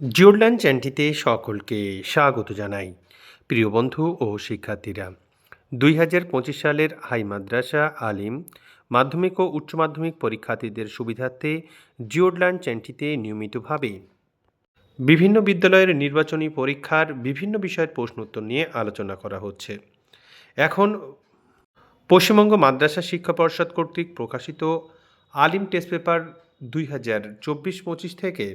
জিওরল্যান্ড চ্যানেলটিতে সকলকে স্বাগত জানাই, প্রিয় বন্ধু ও শিক্ষার্থীরা। দুই হাজার পঁচিশ সালের হাই মাদ্রাসা আলিম মাধ্যমিক ও উচ্চ মাধ্যমিক পরীক্ষার্থীদের সুবিধার্থে জিওরল্যান্ড চ্যানেলটিতে নিয়মিতভাবে বিভিন্ন বিদ্যালয়ের নির্বাচনী পরীক্ষার বিভিন্ন বিষয়ের প্রশ্নোত্তর নিয়ে আলোচনা করা হচ্ছে। এখন পশ্চিমবঙ্গ মাদ্রাসা শিক্ষা পর্ষদ কর্তৃক প্রকাশিত আলিম টেস্ট পেপার দুই হাজার চব্বিশ পঁচিশ থেকে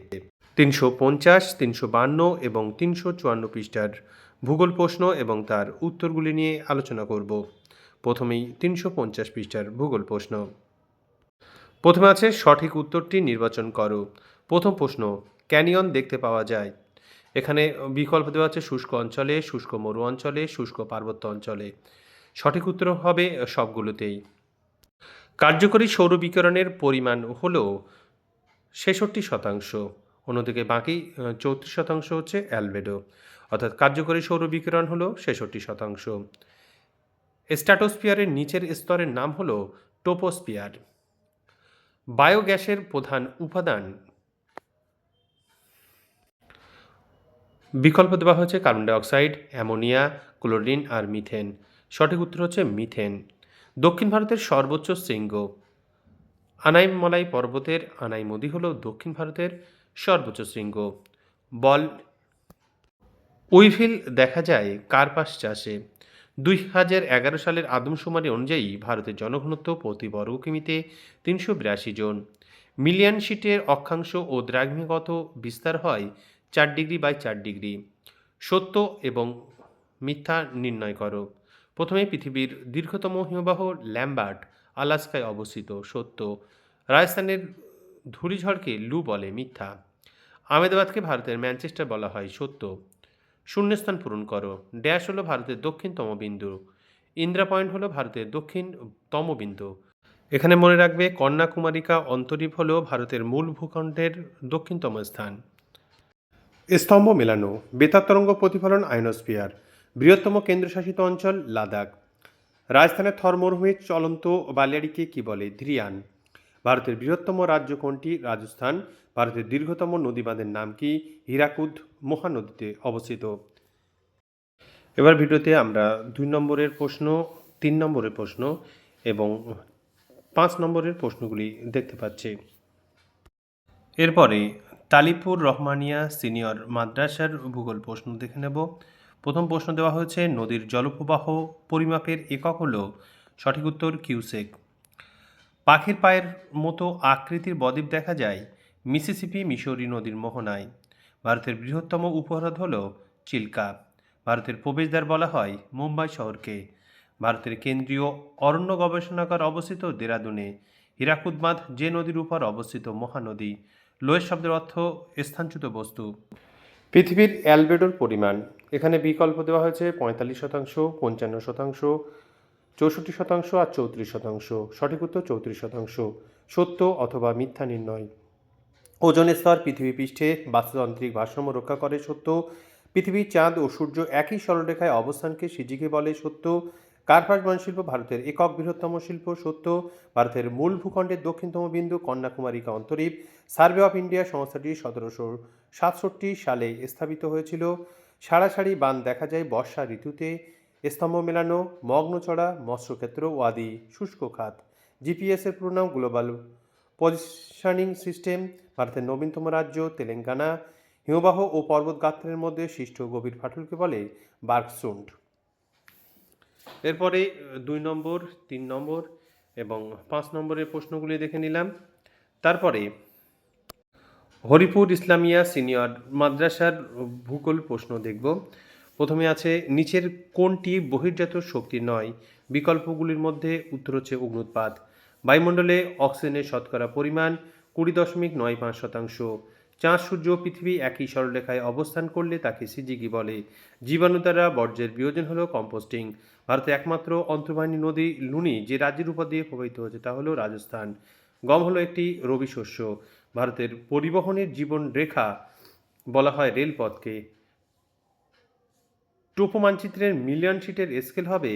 তিনশো পঞ্চাশ, তিনশো বান্ন এবং তিনশো চুয়ান্ন পৃষ্ঠার ভূগোল প্রশ্ন এবং তার উত্তরগুলি নিয়ে আলোচনা করব। প্রথমেই তিনশো পঞ্চাশ পৃষ্ঠার ভূগোল প্রশ্ন। প্রথমে আছে, সঠিক উত্তরটি নির্বাচন করো। প্রথম প্রশ্ন, ক্যানিয়ন দেখতে পাওয়া যায়। এখানে বিকল্প দেওয়া আছে, শুষ্ক অঞ্চলে, শুষ্ক মরু অঞ্চলে, শুষ্ক পার্বত্য অঞ্চলে। সঠিক উত্তর হবে সবগুলোতেই। কার্যকরী সৌর বিকিরণের পরিমাণ হল ছেষট্টি শতাংশ। অন্যদিকে বাকি চৌত্রিশ শতাংশ হচ্ছে অ্যালবেডো। অর্থাৎ কার্যকরী সৌর বিকিরণ হলো ছেষট্টি শতাংশ। স্ট্যাটোস্পিয়ারের নিচের স্তরের নাম হলো টোপোস্পিয়ার বায়োগ্যাসের প্রধান উপাদান। বিকল্প দেওয়া হয়েছে কার্বন ডাইঅক্সাইড, অ্যামোনিয়া, ক্লোরিন আর মিথেন। সঠিক উত্তর হচ্ছে মিথেন। দক্ষিণ ভারতের সর্বোচ্চ শৃঙ্গ। আনাইমলাই পর্বতের আনাইমদি হল দক্ষিণ ভারতের সর্বোচ্চ শৃঙ্গ। বল। উইভিল দেখা যায় কার্পাস চাষে। দুই হাজার এগারো সালের আদমশুমারি অনুযায়ী ভারতের জনঘনত্ব প্রতি বর্গ কিমিতে তিনশো বিরাশি জন। মিলিয়ন শিটের অক্ষাংশ ও দ্রাঘিমাগত বিস্তার হয় চার ডিগ্রি বাই চার ডিগ্রি। সত্য এবং মিথ্যা নির্ণয় করো প্রথমে পৃথিবীর দীর্ঘতম হিমবাহ ল্যাম্বার্ট, আলাস্কায় অবস্থিত, সত্য। রাজস্থানের ধূলিঝড়কে লু বলে মিথ্যা। আহমেদাবাদকে ভারতের ম্যানচেস্টার বলা হয় সত্য। শূন্যস্থান পূরণ করো। ড্যাশ হলো ভারতের দক্ষিণতম বিন্দু। ইন্দ্রা পয়েন্ট হলো ভারতের দক্ষিণতম বিন্দু। এখানে মনে রাখবে, কন্যাকুমারিকা অন্তরীপ হলো ভারতের মূল ভূখণ্ডের দক্ষিণতম স্থান। স্তম্ভ মেলানো, বেতার তরঙ্গ প্রতিফলন আয়নোস্ফিয়ার বৃহত্তম কেন্দ্রশাসিত অঞ্চল লাদাখ। রাজস্থানের থর মরুভূমির চলন্ত বালিয়াড়িকে কী বলে ধ্রিয়ান ভারতের বৃহত্তম রাজ্য কোনটি? রাজস্থান। ভারতের দীর্ঘতম নদীবাঁধের নাম কি? হীরাকুদ মহানদীতে অবস্থিত। এবার ভিডিওতে আমরা দুই নম্বরের প্রশ্ন, তিন নম্বরের প্রশ্ন এবং পাঁচ নম্বরের প্রশ্নগুলি দেখতে পাচ্ছি। এরপরে তালিপুর রহমানিয়া সিনিয়র মাদ্রাসার ভূগোল প্রশ্ন দেখে নেব। প্রথম প্রশ্ন দেওয়া হয়েছে, নদীর জলপ্রবাহ পরিমাপের একক হল সঠিক উত্তর কিউসেক। পাখির পায়ের মতো আকৃতির বদ্বীপ দেখা যায় মিসিসিপি মিশরি নদীর মোহনায়। ভারতের বৃহত্তম উপহ্রদ হল চিল্কা। ভারতের প্রবেশদ্বার বলা হয় মুম্বাই শহরকে। ভারতের কেন্দ্রীয় অরণ্য গবেষণাগার অবস্থিত দেরাদুনে হীরাকুদ বাঁধ যে নদীর উপর অবস্থিত মহানদী। লোয়ের শব্দের অর্থ স্থানচ্যুত বস্তু। পৃথিবীর অ্যালবেডোর পরিমাণ। এখানে বিকল্প দেওয়া হয়েছে পঁয়তাল্লিশ শতাংশ, পঞ্চান্ন শতাংশ চৌষট্টি শতাংশ আর চৌত্রিশ শতাংশ। সঠিক উত্তর চৌত্রিশ শতাংশ। সত্য অথবা মিথ্যা নির্ণয়। ওজনের স্তর পৃথিবী পৃষ্ঠে বাস্তুতান্ত্রিক ভারসাম্য রক্ষা করে সত্য। পৃথিবী চাঁদ ও সূর্য একই সরলরেখায় অবস্থানকে সিজিকে বলে সত্য। কার্পাস বন শিল্প ভারতের একক বৃহত্তম শিল্প সত্য। ভারতের মূল ভূখণ্ডের দক্ষিণতম বিন্দু কন্যাকুমারিকা অন্তরীপ। সার্ভে অফ ইন্ডিয়া সংস্থাটি সতেরোশো সাতষট্টি সালে স্থাপিত হয়েছিল। সারাসারি বান দেখা যায় বর্ষা ঋতুতে। স্তম্ভ মেলানো, মগ্ন মগ্নচড়া মৎস্যক্ষেত্র ও আদি শুষ্ক খাত। জিপিএসের প্রণাম গ্লোবাল পজিশনিং সিস্টেম, ভারতের নবীনতম রাজ্য, তেলেঙ্গানা, হিমবাহ ও পর্বত গাত্রের মধ্যে সৃষ্ট গভীর ফাটলকে বলে বার্কসুন্ড এরপরে দুই নম্বর, তিন নম্বর এবং পাঁচ নম্বরের প্রশ্নগুলি দেখে নিলাম। তারপরে, হরিপুর ইসলামিয়া সিনিয়র মাদ্রাসার ভূগোল প্রশ্ন দেখব। প্রথমে আছে, নিচের কোনটি বহির্জাত শক্তি নয়, বিকল্পগুলির মধ্যে উত্তর হচ্ছে অগ্নুৎপাত। বায়ুমণ্ডলে অক্সিজেনের শতকরা পরিমাণ কুড়ি দশমিক নয় পাঁচ শতাংশ। চাঁদ, সূর্য, পৃথিবী একই সরলরেখায় অবস্থান করলে তাকে সিজিগি বলে। জীবাণু দ্বারা বর্জ্যের বিয়োজন হলো কম্পোস্টিং। ভারতে একমাত্র অন্তর্বাহিনী নদী লুনি যে রাজ্যের উপর দিয়ে প্রবাহিত হয়েছে তা হলো রাজস্থান। গম হলো একটি রবি শস্য ভারতের পরিবহনের জীবন রেখা বলা হয় রেলপথকে। টোপো মানচিত্রের মিলিয়ন শিটের স্কেল হবে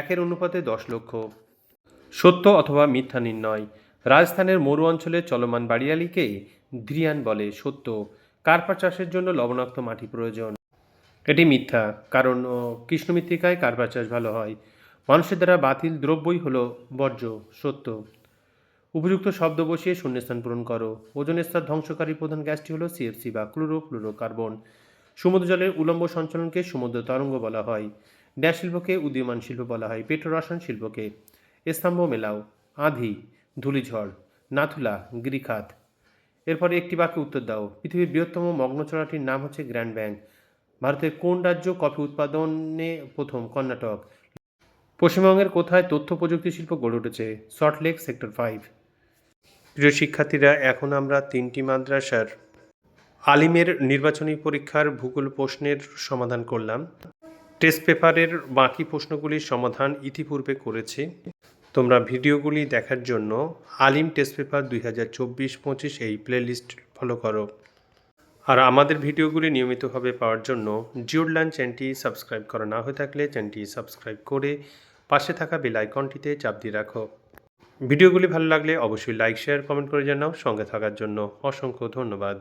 একের অনুপাতে দশ লক্ষ। সত্য অথবা মিথ্যা নির্ণয়। রাজস্থানের মরু অঞ্চলে চলমান বাড়িয়ালিকে ধ্রিয়ান বলে সত্য। কার্পা চাষের জন্য লবণাক্ত মাটি প্রয়োজন। এটি মিথ্যা, কারণ কৃষ্ণ মৃত্তিকায় কার্পা চাষ ভালো হয়। মানুষের দ্বারা বাতিল দ্রব্যই হলো বর্জ্য, সত্য। উপযুক্ত শব্দ বসিয়ে শূন্যস্থান পূরণ করো। ওজন স্তর ধ্বংসকারী প্রধান গ্যাসটি হলো সিএফসি বা ক্লোরো ফ্লুরোকার্বন সমুদ্র জলের উলম্ব সঞ্চালনকে সমুদ্র তরঙ্গ বলা হয়। ড্যাশ শিল্পকে উদীয়মান শিল্প বলা হয়। পেট্রোরসায়ন শিল্পকে স্তম্ভ মেলাও। আঁধি, ধূলিঝড়, নাথুলা, গিরিখাত। এরপরে একটি বাক্যে উত্তর দাও। পৃথিবীর বৃহত্তম মগ্নচড়াটির নাম হচ্ছে গ্র্যান্ড ব্যাংক। ভারতের কোন রাজ্য কফি উৎপাদনে প্রথম কর্ণাটক? পশ্চিমবঙ্গের কোথায় তথ্য প্রযুক্তি শিল্প গড়ে উঠেছে? Salt Lake sector five. প্রিয় শিক্ষার্থীরা, এখন আমরা তিনটি মাদ্রাসার আলিমের নির্বাচনী পরীক্ষার ভূগোল প্রশ্নের সমাধান করলাম। টেস্ট পেপারের বাকি প্রশ্নগুলির সমাধান ইতিপূর্বে করেছি। তোমরা ভিডিওগুলি দেখার জন্য আলিম টেস্ট পেপার দুই হাজার চব্বিশ পঁচিশ এই প্লেলিস্ট ফলো করো। আর আমাদের ভিডিওগুলি নিয়মিতভাবে পাওয়ার জন্য জিওডলাইন চ্যানেলটি সাবস্ক্রাইব করা না হয়ে থাকলে চ্যানেলটি সাবস্ক্রাইব করে পাশে থাকা বেল আইকনটিতে চাপ দিয়ে রাখো। ভিডিওগুলি ভালো লাগলে অবশ্যই লাইক, শেয়ার, কমেন্ট করে জানাও। সঙ্গে থাকার জন্য অসংখ্য ধন্যবাদ।